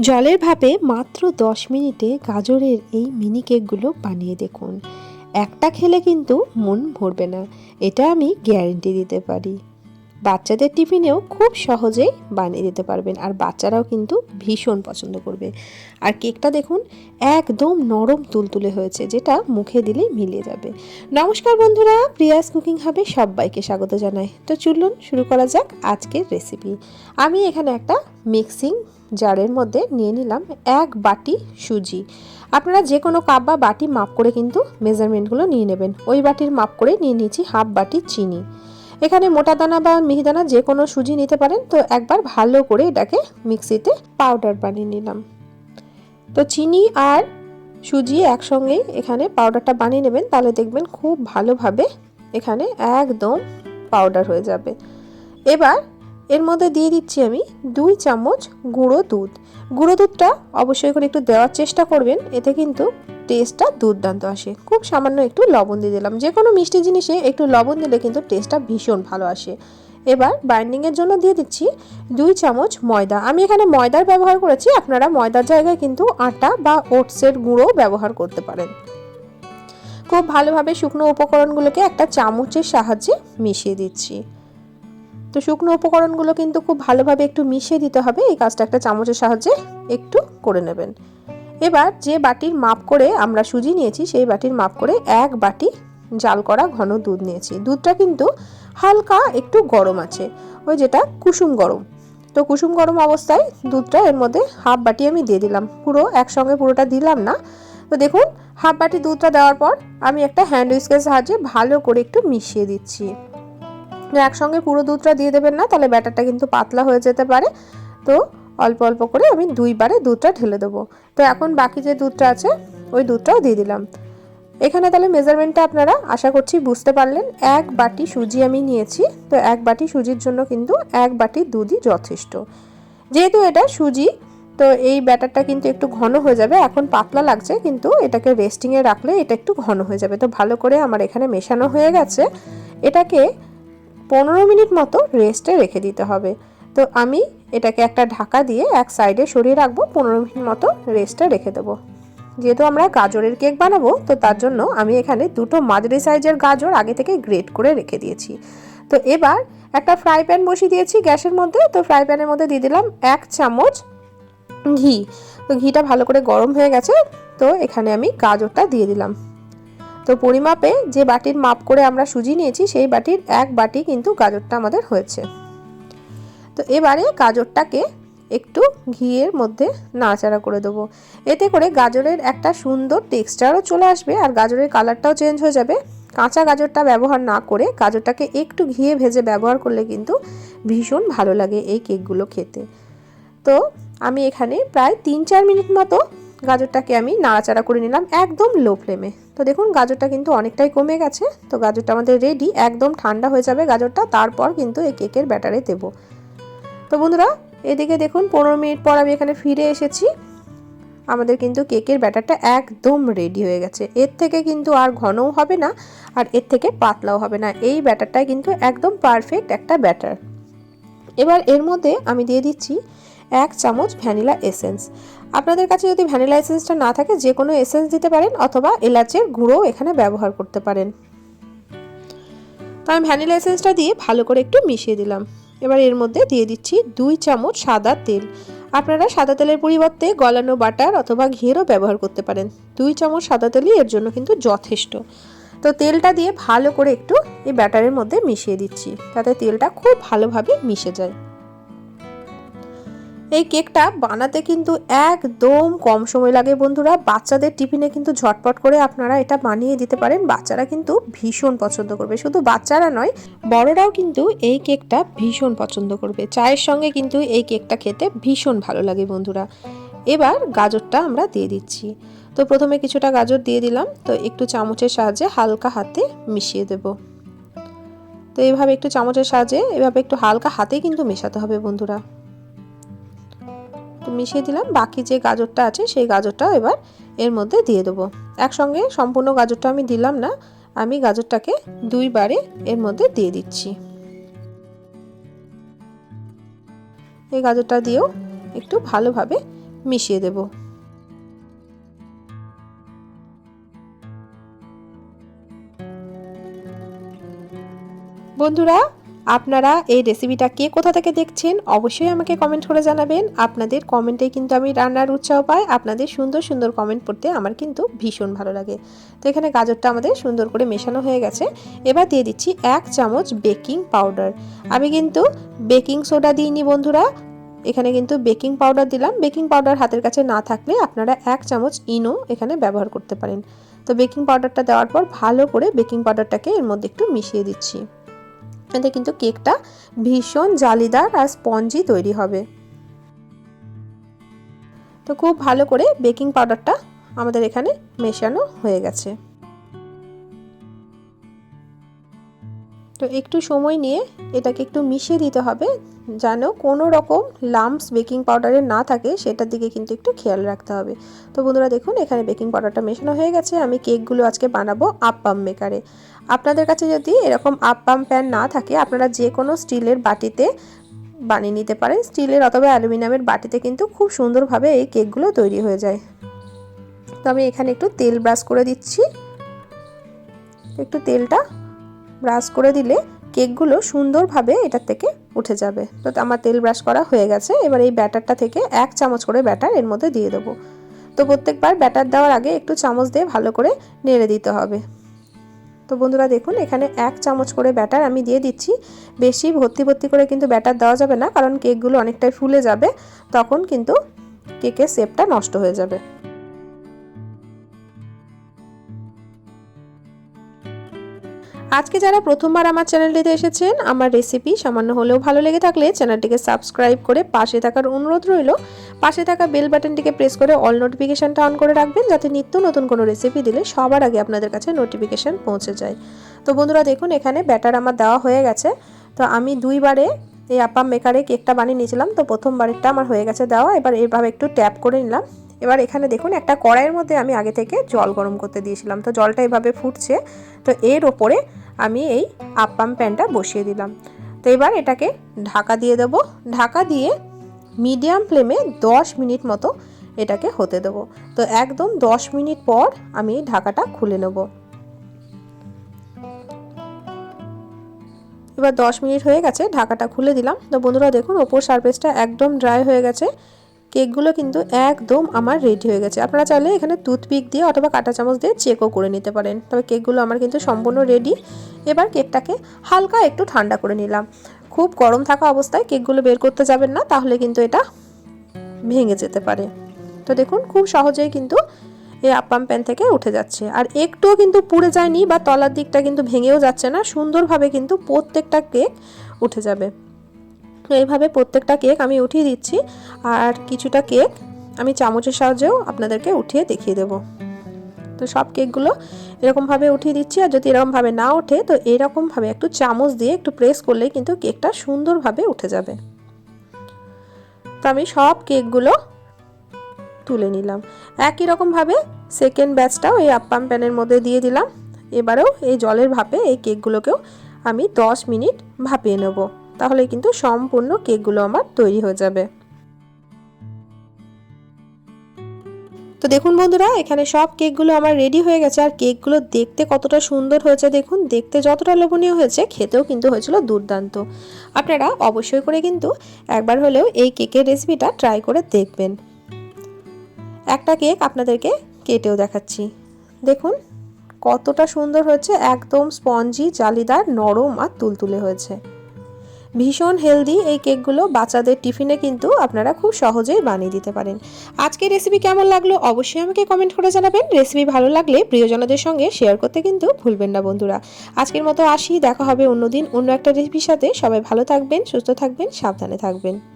জলের ভাপে মাত্র দশ মিনিটে গাজরের এই মিনি কেকগুলো বানিয়ে দেখুন। একটা খেলে কিন্তু মন ভরবে না। এটা আমি গ্যারেন্টি দিতে পারি। বাচ্চাদের টিফিনেও খুব সহজেই বানিয়ে দিতে পারবেন আর বাচ্চারাও কিন্তু ভীষণ পছন্দ করবে। আর কেকটা দেখুন, একদম নরম তুলতুলে হয়েছে, যেটা মুখে দিলেই মিলিয়ে যাবে। নমস্কার বন্ধুরা, প্রিয়াস কুকিং হাবে সবাইকে স্বাগত জানাই। তো চলুন শুরু করা যাক আজকের রেসিপি। আমি এখানে একটা মিক্সিং জারের মধ্যে নিয়ে নিলাম এক বাটি সুজি। আপনারা যে কোনো কাপ বা বাটি মাপ করে কিন্তু মেজারমেন্টগুলো নিয়ে নেবেন। ওই বাটির মাপ করে নিয়ে নিয়েছি হাফ বাটি চিনি। এখানে মোটা দানা বা মিহিদানা যে কোনো সুজি নিতে পারেন। তো একবার ভালো করে এটাকে মিক্সিতে পাউডার বানিয়ে নিলাম। তো চিনি আর সুজি একসঙ্গেই এখানে পাউডারটা বানিয়ে নেবেন, তাহলে দেখবেন খুব ভালোভাবে এখানে একদম পাউডার হয়ে যাবে। এবার এর মধ্যে দিয়ে দিচ্ছি আমি দুই চামচ গুঁড়ো দুধ। গুঁড়ো দুধটা অবশ্যই করে একটু দেওয়ার চেষ্টা করবেন, এতে কিন্তু টেস্টটা দুর্দান্ত আসে। খুব সামান্য একটু লবণ দিয়ে দিলাম। যে কোনো মিষ্টি জিনিসে একটু লবণ দিলে কিন্তু টেস্টটা ভীষণ ভালো আসে। এবার বাইন্ডিংয়ের জন্য দিয়ে দিচ্ছি দুই চামচ ময়দা। আমি এখানে ময়দার ব্যবহার করেছি, আপনারা ময়দার জায়গায় কিন্তু আটা বা ওটসের গুঁড়ো ব্যবহার করতে পারেন। খুব ভালোভাবে শুকনো উপকরণগুলোকে একটা চামচের সাহায্যে মিশিয়ে দিচ্ছি। তো শুকনো উপকরণগুলো কিন্তু খুব ভালোভাবে একটু মিশিয়ে দিতে হবে। এই কাজটা একটা চামচের সাহায্যে একটু করে নেবেন। এবার যে বাটির মাপ করে আমরা সুজি নিয়েছি, সেই বাটির মাপ করে এক বাটি জাল করা ঘন দুধ নিয়েছি। দুধটা কিন্তু হালকা একটু গরম আছে, ওই যেটা কুসুম গরম। তো কুসুম গরম অবস্থায় দুধটা এর মধ্যে হাফ বাটি আমি দিয়ে দিলাম। পুরো একসঙ্গে পুরোটা দিলাম না। তো দেখুন, হাফ বাটি দুধটা দেওয়ার পর আমি একটা হ্যান্ড উইস্কের সাহায্যে ভালো করে একটু মিশিয়ে দিচ্ছি। একসঙ্গে পুরো দুধটা দিয়ে দেবেন না, তাহলে ব্যাটারটা কিন্তু পাতলা হয়ে যেতে পারে। তো অল্প অল্প করে আমি দুইবারে দুধটা ঢেলে দেবো। তো এখন বাকি যে দুধটা আছে, ওই দুধটাও দিয়ে দিলাম। এখানে তাহলে মেজারমেন্টটা আপনারা, আশা করছি বুঝতে পারলেন, এক বাটি সুজি আমি নিয়েছি। তো এক বাটি সুজির জন্য কিন্তু এক বাটি দুধই যথেষ্ট। যেহেতু এটা সুজি, তো এই ব্যাটারটা কিন্তু একটু ঘন হয়ে যাবে। এখন পাতলা লাগছে, কিন্তু এটাকে রেস্টিংয়ে রাখলে এটা একটু ঘন হয়ে যাবে। তো ভালো করে আমার এখানে মেশানো হয়ে গেছে। এটাকে পনেরো মিনিট মতো রেস্টে রেখে দিতে হবে। তো আমি এটাকে একটা ঢাকা দিয়ে এক সাইডে সরিয়ে রাখব, পনেরো মিনিট মতো রেস্টে রেখে দেবো। যেহেতু আমরা গাজরের কেক বানাবো, তো তার জন্য আমি এখানে দুটো মাঝারি সাইজের গাজর আগে থেকে গ্রেট করে রেখে দিয়েছি। তো এবার একটা ফ্রাই প্যান বসিয়ে দিয়েছি গ্যাসের মধ্যে। তো ফ্রাই প্যানের মধ্যে দিয়ে দিলাম এক চামচ ঘি। তো ঘিটা ভালো করে গরম হয়ে গেছে। তো এখানে আমি গাজরটা দিয়ে দিলাম। তো পরিমাপে যে বাটির মাপ করে আমরা সুজি নিয়েছি, সেই বাটির এক বাটি কিন্তু গাজরটা আমাদের হয়েছে। তো এবারে গাজরটাকে একটু ঘিয়ের মধ্যে নাড়াচাড়া করে দেবো। এতে করে গাজরের একটা সুন্দর টেক্সচারও চলে আসবে আর গাজরের কালারটাও চেঞ্জ হয়ে যাবে। কাঁচা গাজরটা ব্যবহার না করে গাজরটাকে একটু ঘিয়ে ভেজে ব্যবহার করলে কিন্তু ভীষণ ভালো লাগে এই কেকগুলো খেতে। তো আমি এখানে প্রায় তিন চার মিনিট মতো গাজরটাকে আমি নাড়াচাড়া করে নিলাম একদম লো ফ্লেমে তো দেখুন, গাজরটা কিন্তু অনেকটাই কমে গেছে। তো গাজরটা আমাদের রেডি একদম ঠান্ডা হয়ে যাবে গাজরটা, তারপর কিন্তু এই কেকের ব্যাটারে দেব। তো বন্ধুরা, এদিকে দেখুন, পনেরো মিনিট পর আমি এখানে ফিরে এসেছি। আমাদের কিন্তু কেকের ব্যাটারটা একদম রেডি হয়ে গেছে। এর থেকে কিন্তু আর ঘনও হবে না, আর এর থেকে পাতলাও হবে না। এই ব্যাটারটা কিন্তু একদম পারফেক্ট একটা ব্যাটার এবার এর মধ্যে আমি দিয়ে দিচ্ছি এক চামচ ভ্যানিলা এসেন্স আপনাদের কাছে যদি ভ্যানিলা এসেন্সটা না থাকে, যে কোনো এসেন্স দিতে পারেন অথবা এলাচের গুঁড়ো এখানে ব্যবহার করতে পারেন। তো আমি ভ্যানিলা এসেন্সটা দিয়ে ভালো করে একটু মিশিয়ে দিলাম। এবার এর মধ্যে দিয়ে দিচ্ছি দুই চামচ সাদা তেল। আপনারা সাদা তেলের পরিবর্তে গলানো বাটার অথবা ঘিয়েরও ব্যবহার করতে পারেন। দুই চামচ সাদা তেলই এর জন্য কিন্তু যথেষ্ট। তো তেলটা দিয়ে ভালো করে একটু এই ব্যাটারের মধ্যে মিশিয়ে দিচ্ছি। তাতে তেলটা খুব ভালোভাবে মিশে যায়। এই কেকটা বানাতে কিন্তু একদম কম সময় লাগে বন্ধুরা। বাচ্চাদের টিফিনে কিন্তু ঝটপট করে আপনারা এটা বানিয়ে দিতে পারেন। বাচ্চারা কিন্তু ভীষণ পছন্দ করবে। শুধু বাচ্চারা নয়, বড়রাও কিন্তু এই কেকটা ভীষণ পছন্দ করবে। চায়ের সঙ্গে কিন্তু এই কেকটা খেতে ভীষণ ভালো লাগে বন্ধুরা। এবার গাজরটা আমরা দিয়ে দিচ্ছি। তো প্রথমে কিছুটা গাজর দিয়ে দিলাম। তো একটু চামচের সাহায্যে হালকা হাতে মিশিয়ে দেব। তো এইভাবে একটু চামচের সাহায্যে, এভাবে একটু হালকা হাতে কিন্তু মেশাতে হবে বন্ধুরা। মিশিয়ে দিলাম। বাকি যে গাজরটা আছে, সেই গাজরটা এবার এর মধ্যে দিয়ে দেবো। একসঙ্গে সম্পূর্ণ গাজরটা আমি দিলাম না, আমি গাজরটাকে দুইবারে এর মধ্যে দিয়ে দিচ্ছি। এই গাজরটা দিয়েও একটু ভালোভাবে মিশিয়ে দেব। বন্ধুরা আপনারা এই রেসিপিটা কে কোথা থেকে দেখছেন, অবশ্যই আমাকে কমেন্ট করে জানাবেন। আপনাদের কমেন্টে কিন্তু আমি রান্নার উৎসাহ পাই। আপনাদের সুন্দর সুন্দর কমেন্ট পড়তে আমার কিন্তু ভীষণ ভালো লাগে। তো এখানে গাজরটা আমাদের সুন্দর করে মেশানো হয়ে গেছে। এবার দিয়ে দিচ্ছি এক চামচ বেকিং পাউডার আমি কিন্তু বেকিং সোডা দিইনি বন্ধুরা। এখানে কিন্তু বেকিং পাউডার দিলাম। বেকিং পাউডার হাতের কাছে না থাকলে আপনারা এক চামচ ইনো এখানে ব্যবহার করতে পারেন। তো বেকিং পাউডারটা দেওয়ার পর ভালো করে বেকিং পাউডারটাকে এর মধ্যে একটু মিশিয়ে দিচ্ছি। এতে কিন্তু কেকটা ভীষণ জালিদার আর স্পঞ্জি তৈরি হবে। তো খুব ভালো করে বেকিং পাউডারটা আমাদের এখানে মেশানো হয়ে গেছে। তো একটু সময় নিয়ে এটাকে একটু মিশিয়ে দিতে হবে, যেন কোনো রকম লাম্পস বেকিং পাউডারের না থাকে, সেটার দিকে কিন্তু একটু খেয়াল রাখতে হবে। তো বন্ধুরা দেখুন, এখানে বেকিং পাউডারটা মেশানো হয়ে গেছে, আমি কেকগুলো আজকে বানাবো আপ্পাম মেকারে আপনাদের কাছে যদি এরকম আপ্পাম প্যান না থাকে, আপনারা যে কোনো স্টিলের বাটিতে বানিয়ে নিতে পারেন। স্টিলের অথবা অ্যালুমিনিয়ামের বাটিতে কিন্তু খুব সুন্দরভাবে এই কেকগুলো তৈরি হয়ে যায়। তো আমি এখানে একটু তেল ব্রাশ করে দিচ্ছি। একটু তেলটা ব্রাশ করে দিলে কেকগুলো সুন্দরভাবে এটার থেকে উঠে যাবে। তো আমার তেল ব্রাশ করা হয়ে গেছে। এবার এই ব্যাটারটা থেকে এক চামচ করে ব্যাটার এর মধ্যে দিয়ে দেবো। তো প্রত্যেকবার ব্যাটার দেওয়ার আগে একটু চামচ দিয়ে ভালো করে নেড়ে দিতে হবে। তো বন্ধুরা দেখুন, এখানে এক চামচ করে ব্যাটার আমি দিয়ে দিচ্ছি। বেশি ভর্তি ভর্তি করে কিন্তু ব্যাটার দেওয়া যাবে না, কারণ কেকগুলো অনেকটাই ফুলে যাবে, তখন কিন্তু কেকের শেপটা নষ্ট হয়ে যাবে। আজকে যারা প্রথমবার আমার চ্যানেলটিতে এসেছেন, আমার রেসিপি সামান্য হলেও ভালো লেগে থাকলে চ্যানেলটিকে সাবস্ক্রাইব করে পাশে থাকার অনুরোধ রইল। পাশে থাকা বেল বাটনটিকে প্রেস করে অল নোটিফিকেশানটা অন করে রাখবেন, যাতে নিত্য নতুন কোনো রেসিপি দিলে সবার আগে আপনাদের কাছে নোটিফিকেশান পৌঁছে যায়। তো বন্ধুরা দেখুন, এখানে ব্যাটার আমার দেওয়া হয়ে গেছে। তো আমি দুইবারে এই আপাম মেকারে কেকটা বানিয়ে নিয়েছিলাম, তো প্রথমবারেরটা আমার হয়ে গেছে দেওয়া। এবার এভাবে একটু ট্যাপ করে নিলাম। এবার এখানে দেখুন, একটা কড়াইয়ের মধ্যে আমি আগে থেকে জল গরম করতে দিয়েছিলাম, তো জলটা এভাবে ফুটছে। তো এর ওপরে আমি এই আপ্পাম প্যানটা বসিয়ে দিলাম। তো এবার এটাকে ঢাকা দিয়ে দেব। ঢাকা দিয়ে মিডিয়াম ফ্লেমে দশ মিনিট মতো এটাকে হতে দেবো। তো একদম দশ মিনিট পর আমি ঢাকাটা খুলে নেব। এবার দশ মিনিট হয়ে গেছে, ঢাকাটা খুলে দিলাম। তো বন্ধুরা দেখুন, ওপর সারফেসটা একদম ড্রাই হয়ে গেছে। কেকগুলো কিন্তু একদম আমার রেডি হয়ে গেছে। আপনারা চাইলে এখানে টুথপিক দিয়ে অথবা কাঁটা চামচ দিয়ে চেকও করে নিতে পারেন। তবে কেকগুলো আমার কিন্তু সম্পূর্ণ রেডি এবার কেকটাকে হালকা একটু ঠান্ডা করে নিলাম। খুব গরম থাকা অবস্থায় কেকগুলো বের করতে যাবেন না, তাহলে কিন্তু এটা ভেঙে যেতে পারে। তো দেখুন, খুব সহজেই কিন্তু এই আপ্পাম প্যান থেকে উঠে যাচ্ছে। আর একটুও কিন্তু পুড়ে যায়নি বা তলার দিকটা কিন্তু ভেঙেও যাচ্ছে না, সুন্দরভাবে কিন্তু প্রত্যেকটা কেক উঠে যাবে। এইভাবে প্রত্যেকটা কেক আমি উঠিয়ে দিচ্ছি, আর কিছুটা কেক আমি চামচের সাহায্যেও আপনাদেরকে উঠিয়ে দেখিয়ে দেব। তো সব কেকগুলো এরকমভাবে উঠিয়ে দিচ্ছি, আর যদি এরকমভাবে না ওঠে, তো এরকমভাবে একটু চামচ দিয়ে একটু প্রেস করলেই কিন্তু কেকটা সুন্দরভাবে উঠে যাবে। তো আমি সব কেকগুলো তুলে নিলাম। একই রকমভাবে সেকেন্ড ব্যাচটাও এই আপ্পাম প্যানের মধ্যে দিয়ে দিলাম। এবারেও এই জলের ভাপে এই কেকগুলোকেও আমি দশ মিনিট ভাপিয়ে নেব। তাহলে কিন্তু সম্পূর্ণ কেকগুলো আমার তৈরি হয়ে যাবে। তো দেখুন বন্ধুরা, এখানে সব কেকগুলো আমার রেডি হয়ে গেছে। আর কেকগুলো দেখতে কতটা সুন্দর হয়েছে দেখুন। দেখতে যতটা লোভনীয় হয়েছে, খেতেও কিন্তু হয়েছিল দুর্দান্ত। আপনারা অবশ্যই করে কিন্তু একবার হলেও এই কেকের রেসিপিটা ট্রাই করে দেখবেন। একটা কেক আপনাদেরকে কেটেও দেখাচ্ছি। দেখুন, কতটা সুন্দর হয়েছে, একদম স্পঞ্জি, জালিদার, নরম আর তুলতুলে হয়েছে। ভীষণ হেলদি এই কেকগুলো বাচ্চাদের টিফিনে কিন্তু আপনারা খুব সহজেই বানিয়ে দিতে পারেন। আজকের রেসিপি কেমন লাগল অবশ্যই আমাকে কমেন্ট করে জানাবেন। রেসিপি ভালো লাগলে প্রিয়জনদের সঙ্গে শেয়ার করতে কিন্তু ভুলবেন না বন্ধুরা। আজকের মতো আসি, দেখা হবে অন্যদিন অন্য একটা রেসিপির সাথে। সবাই ভালো থাকবেন, সুস্থ থাকবেন, সাবধানে থাকবেন।